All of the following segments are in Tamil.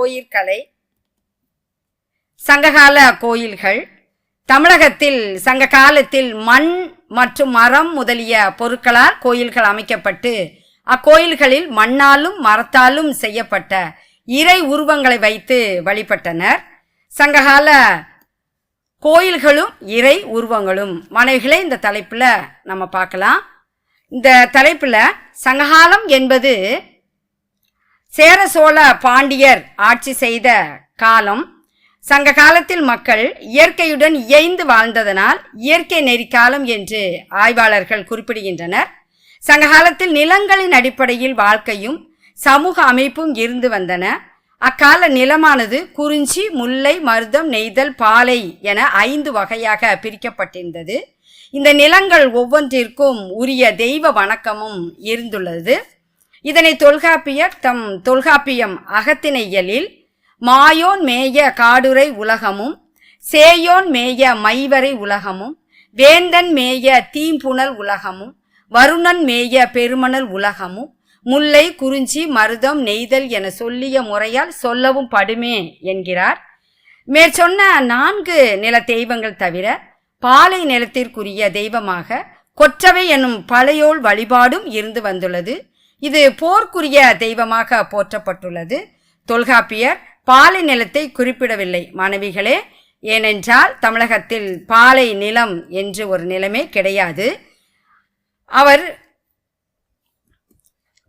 கோயில்களை சங்ககால கோயில்கள் தமிழகத்தில் சங்க காலத்தில் மண் மற்றும் மரம் முதலிய பொருட்களால் கோயில்கள் அமைக்கப்பட்டு அக்கோயில்களில் மண்ணாலும் மரத்தாலும் செய்யப்பட்ட இறை உருவங்களை வைத்து வழிபட்டனர். சங்ககால கோயில்களும் இறை உருவங்களும். மனைவிகளே இந்த தலைப்பில் நம்ம பார்க்கலாம். இந்த தலைப்பில் சங்ககாலம் என்பது சேர சோழ பாண்டியர் ஆட்சி செய்த காலம் சங்க காலத்தில் மக்கள் இயற்கையுடன் இயைந்து வாழ்ந்ததனால் இயற்கை நெறிக்காலம் என்று ஆய்வாளர்கள் குறிப்பிடுகின்றனர். சங்க காலத்தில் நிலங்களின் அடிப்படையில் வாழ்க்கையும் சமூக அமைப்பும் இருந்து வந்தன. அக்கால நிலமானது குறிஞ்சி முல்லை மருதம் நெய்தல் பாலை என ஐந்து வகையாக பிரிக்கப்பட்டிருந்தது. இந்த நிலங்கள் ஒவ்வொன்றிற்கும் உரிய தெய்வ வணக்கமும் இருந்துள்ளது. இதனை தொல்காப்பியர் தம் தொல்காப்பியம் அகத்தினையலில் மாயோன் மேய காடுரை உலகமும் சேயோன் மேய மைவரை உலகமும் வேந்தன் மேய தீம்புணல் உலகமும் வருணன் மேய பெருமணல் உலகமும் முல்லை குறிஞ்சி மருதம் நெய்தல் என சொல்லிய முறையால் சொல்லவும் படுமே என்கிறார். மேற்சொன்ன நான்கு நில தெய்வங்கள் தவிர பாலை நிலத்திற்குரிய தெய்வமாக கொற்றவை என்னும் பழையோள் வழிபாடும் இருந்து வந்துள்ளது. இது போர்க்குரிய தெய்வமாக போற்றப்பட்டுள்ளது. தொல்காப்பியர் பாலை நிலத்தை குறிப்பிடவில்லை. மாணவிகளே ஏனென்றால் தமிழகத்தில் பாலை நிலம் என்று ஒரு நிலமே கிடையாது. அவர்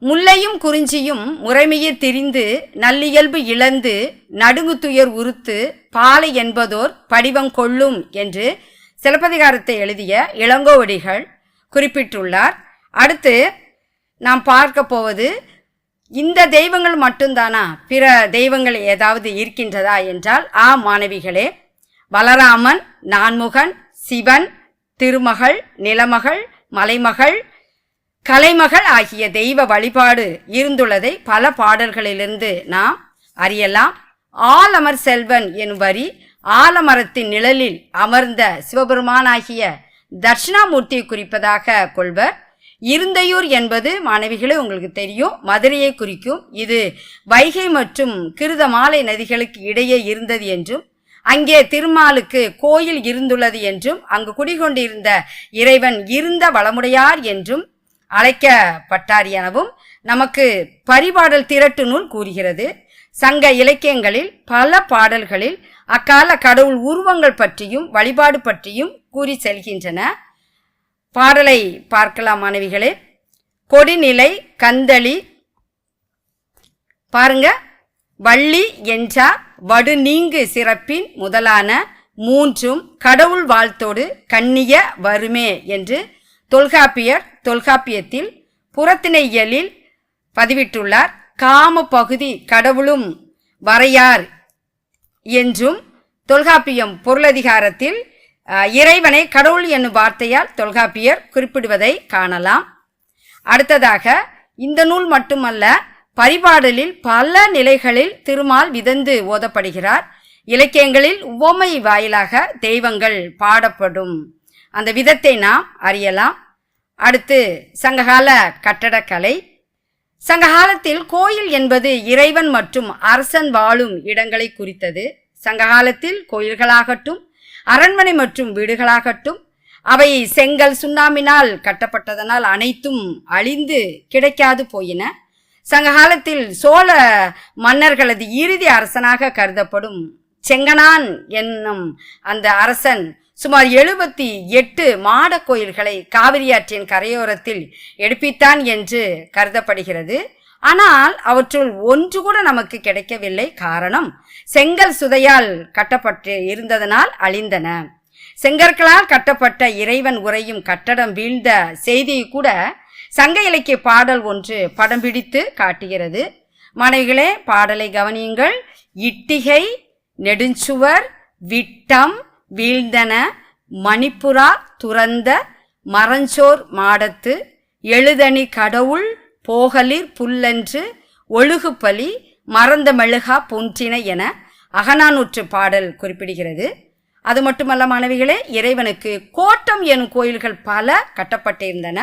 முல்லையும் குறிஞ்சியும் முறைமையை திரிந்து நல்லியல்பு இழந்து நடுங்குத்துயர் உறுத்து பாலை என்பதோர் படிவம் கொள்ளும் என்று சிலப்பதிகாரத்தை எழுதிய இளங்கோவடிகள் குறிப்பிட்டுள்ளார். அடுத்து நாம் பார்க்க போவது இந்த தெய்வங்கள் மட்டும்தானா? பிற தெய்வங்கள் ஏதாவது இருக்கின்றதா என்றால் ஆ மாணவிகளே பலராமன் நான்முகன் சிவன் திருமகள் நிலமகள் மலைமகள் கலைமகள் ஆகிய தெய்வ வழிபாடு இருந்துள்ளதை பல பாடல்களிலிருந்து நாம் அறியலாம். ஆலமர் செல்வன் எனும் வரி ஆலமரத்தின் நிழலில் அமர்ந்த சிவபெருமானாகிய தட்சிணாமூர்த்தியை குறிப்பதாக கொள்வர். இருந்தையூர் என்பது மாணவிகளே உங்களுக்கு தெரியும் மதுரையை குறிக்கும். இது வைகை மற்றும் கிருதமாலை நதிகளுக்கு இடையே இருந்தது என்றும் அங்கே திருமாலுக்கு கோயில் இருந்துள்ளது என்றும் அங்கு குடிகொண்டிருந்த இறைவன் இருந்த வளமுடையார் என்றும் அழைக்கப்பட்டார் எனவும் நமக்கு பரிபாடல் திரட்டு நூல் கூறுகிறது. சங்க இலக்கியங்களில் பல பாடல்களில் அக்கால கடவுள் உருவங்கள் பற்றியும் வழிபாடு பற்றியும் கூறி செல்கின்றன. பாடலை பார்க்கலாம் மாணவிகளே. கொடிநிலை கந்தளி. பாருங்க. வள்ளி என்றா வடு நீங்கு சிறப்பின் முதலான மூன்றும் கடவுள் வாழ்த்தோடு கண்ணிய வருமே என்று தொல்காப்பியர் தொல்காப்பியத்தில் புறத்திணையலில் பதிவிட்டுள்ளார். காம பகுதி கடவுளும் வரையார் என்றும் தொல்காப்பியம் பொருளதிகாரத்தில் இறைவனை கடவுள் என்னும் வார்த்தையால் தொல்காப்பியர் குறிப்பிடுவதை காணலாம். அடுத்ததாக இந்த நூல் மட்டுமல்ல பரிபாடலில் பல நிலைகளில் திருமால் விதந்து ஓதப்படுகிறார். இலக்கியங்களில் உவமை வாயிலாக தெய்வங்கள் பாடப்படும். அந்த விதத்தை நாம் அறியலாம். அடுத்து சங்ககால கட்டடக்கலை. சங்ககாலத்தில் கோயில் என்பது இறைவன் மற்றும் அரசன் வாழும் இடங்களை குறித்தது. சங்ககாலத்தில் கோயில்களாகட்டும் அரண்மனை மற்றும் வீடுகளாகட்டும் அவை செங்கல் சுண்ணாம்பினால் கட்டப்பட்டதனால் அனைத்தும் அழிந்து கிடைக்காது போயின. சங்ககாலத்தில் சோழ மன்னர்களது இறுதி அரசனாக கருதப்படும் செங்கனான் என்னும் அந்த அரசன் சுமார் எழுபத்தி எட்டு மாட கோயில்களை காவிரியாற்றின் கரையோரத்தில் எடுப்பித்தான் என்று கருதப்படுகிறது. ஆனால் அவற்றுள் ஒன்று கூட நமக்கு கிடைக்கவில்லை. காரணம் செங்கல் சுதையால் கட்டப்பட்டு இருந்ததனால் அழிந்தன. செங்கற்களால் கட்டப்பட்ட இறைவன் உரையும் கட்டடம் வீழ்ந்த செய்தியை கூட சங்க இலக்கிய பாடல் ஒன்று படம் பிடித்து காட்டுகிறது. மாணவிகளே பாடலை கவனியுங்கள். இட்டிகை நெடுஞ்சுவர் விட்டம் வீழ்ந்தன. மணிப்புரா துறந்த மரஞ்சோர் மாடத்து எழுதணி கடவுள் போகலிர் புல்லன்று ஒழுகுபலி மறந்த மெழுகா பொன்றின என அகநானூற்று பாடல் குறிப்பிடுகிறது. அது மட்டுமல்ல மாணவிகளே இறைவனுக்கு கோட்டம் எனும் கோயில்கள் பல கட்டப்பட்டிருந்தன.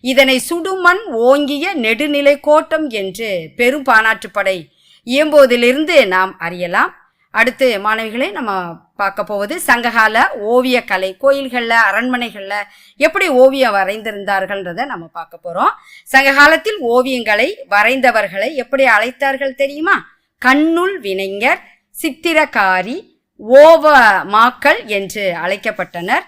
இதனை சுடுமண் ஓங்கிய நெடுநிலை கோட்டம் என்று பெரும் பானாற்றுப்படை இயம்போதிலிருந்து நாம் அறியலாம். அடுத்து மாணவிகளை நம்ம பார்க்க போவது சங்ககால ஓவியக்கலை கோயில்களில் அரண்மனைகளில் எப்படி ஓவியம் வரைந்திருந்தார்கள்ன்றதை நம்ம பார்க்க போகிறோம் சங்ககாலத்தில் ஓவியங்களை வரைந்தவர்களை எப்படி அழைத்தார்கள் தெரியுமா? கண்ணுள் வினைஞர் சித்திரக்காரி ஓவ மாக்கள் என்று அழைக்கப்பட்டனர்.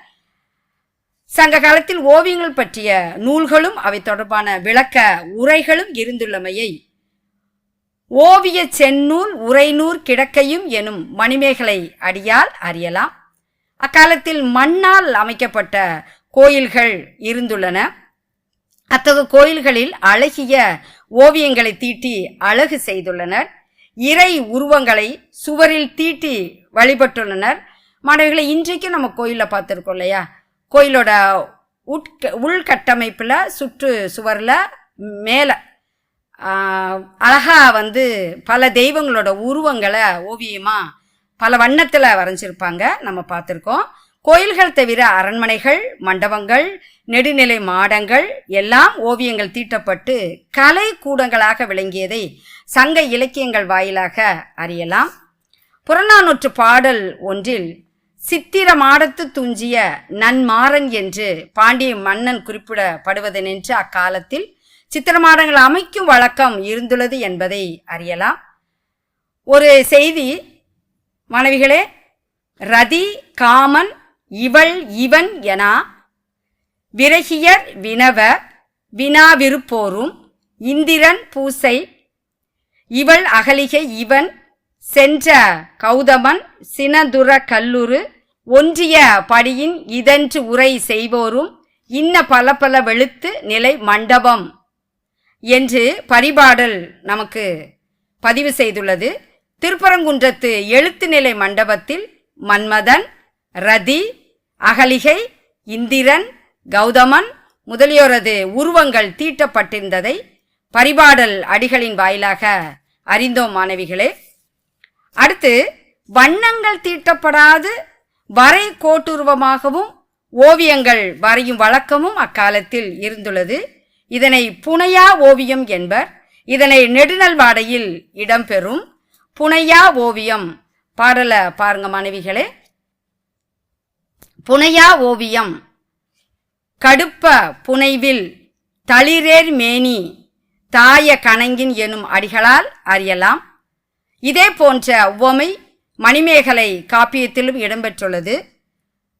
சங்க காலத்தில் ஓவியங்கள் பற்றிய நூல்களும் அவை தொடர்பான விளக்க உரைகளும் இருந்துள்ளமையை ஓவிய செந்நூல் உரைநூர் கிடக்கையும் எனும் மணிமேகலை அடியால் அறியலாம். அக்காலத்தில் மண்ணால் அமைக்கப்பட்ட கோயில்கள் இருந்துள்ளன. அத்தகு கோயில்களில் அழகிய ஓவியங்களை தீட்டி அழகு செய்துள்ளனர். இறை உருவங்களை சுவரில் தீட்டி வழிபட்டுள்ளனர். மாணவிகளை இன்றைக்கும் நம்ம கோயிலில் பார்த்துருக்கோம் இல்லையா? கோயிலோட உட்க உள்கட்டமைப்பில் சுற்று சுவரில் மேலே அழகாக வந்து பல தெய்வங்களோட உருவங்களை ஓவியமாக பல வண்ணத்தில் வரைஞ்சிருப்பாங்க. நம்ம பார்த்துருக்கோம். கோயில்கள் தவிர அரண்மனைகள் மண்டபங்கள் நெடுநிலை மாடங்கள் எல்லாம் ஓவியங்கள் தீட்டப்பட்டு கலை கூடங்களாக விளங்கியதை சங்க இலக்கியங்கள் வாயிலாக அறியலாம். புறநானூற்று பாடல் ஒன்றில் சித்திர மாடத்து துஞ்சிய நன்மாறன் என்று பாண்டிய மன்னன் குறிப்பிடப்படுவதென்று அக்காலத்தில் சித்திரமாடங்கள் அமைக்கும் வழக்கம் இருந்துள்ளது என்பதை அறியலாம். ஒரு செய்தி மாணவிகளே ரதி காமன் இவள் இவன் என விரகியர் வினவ வினாவிருப்போரும் இந்திரன் பூசை இவள் அகலிகை இவன் சென்ற கௌதமன் சினதுர கல்லுரு ஒன்றிய படியின் இதன்று உரை செய்வோரும் இன்ன பல பல வெளுத்து நிலை மண்டபம். என்று பரிபாடல் நமக்கு பதிவு செய்துள்ளது. திருப்பரங்குன்றத்து எழுத்து நிலை மண்டபத்தில் மன்மதன் ரதி அகலிகை இந்திரன் கௌதமன் முதலியோரது உருவங்கள் தீட்டப்பட்டிருந்ததை பரிபாடல் அடிகளின் வாயிலாக அறிந்தோம் மாணவிகளே. அடுத்து வண்ணங்கள் தீட்டப்படாது வரை கோட்டுருவமாகவும் ஓவியங்கள் வரையும் வழக்கமும் அக்காலத்தில் இருந்துள்ளது. இதனை புனையா ஓவியம் என்பர். இதனை நெடுநல்வாடையில் இடம்பெறும் புனையா ஓவியம். பாடல பாருங்க மாணவிகளே. புனையா ஓவியம். கடுப்ப புனைவில் தளிரேர் மேனி தாய கணங்கின் எனும் அடிகளால் அறியலாம். இதே போன்ற உவமை மணிமேகலை காப்பியத்திலும் இடம்பெற்றுள்ளது.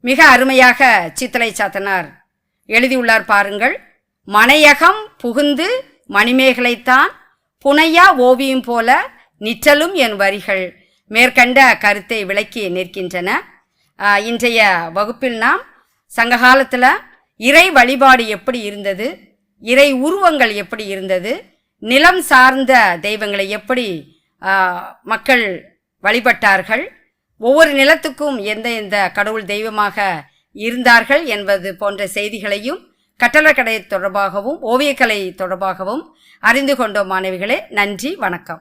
மிக அருமையாக சித்தலை சாத்தனார் எழுதியுள்ளார் பாருங்கள். மனையகம் புகுந்து மணிமேகலைத்தான் புனையா ஓவியம் போல நிற்றலும் என் வரிகள். மேற்கண்ட கருத்தை விளக்கி நிற்கின்றன. இன்றைய வகுப்பில் நாம் சங்ககாலத்தில் இறை வழிபாடு எப்படி இருந்தது? இறை உருவங்கள் எப்படி இருந்தது? நிலம் சார்ந்த தெய்வங்களை எப்படி மக்கள் வழிபட்டார்கள்? ஒவ்வொரு நிலத்துக்கும் எந்த எந்த கடவுள் தெய்வமாக இருந்தார்கள் என்பது போன்ற செய்திகளையும் கட்டளக்கடை தொடர்பாகவும் ஓவியக்கலை தொடர்பாகவும் அறிந்து கொண்டோம் மாணவிகளே. நன்றி வணக்கம்.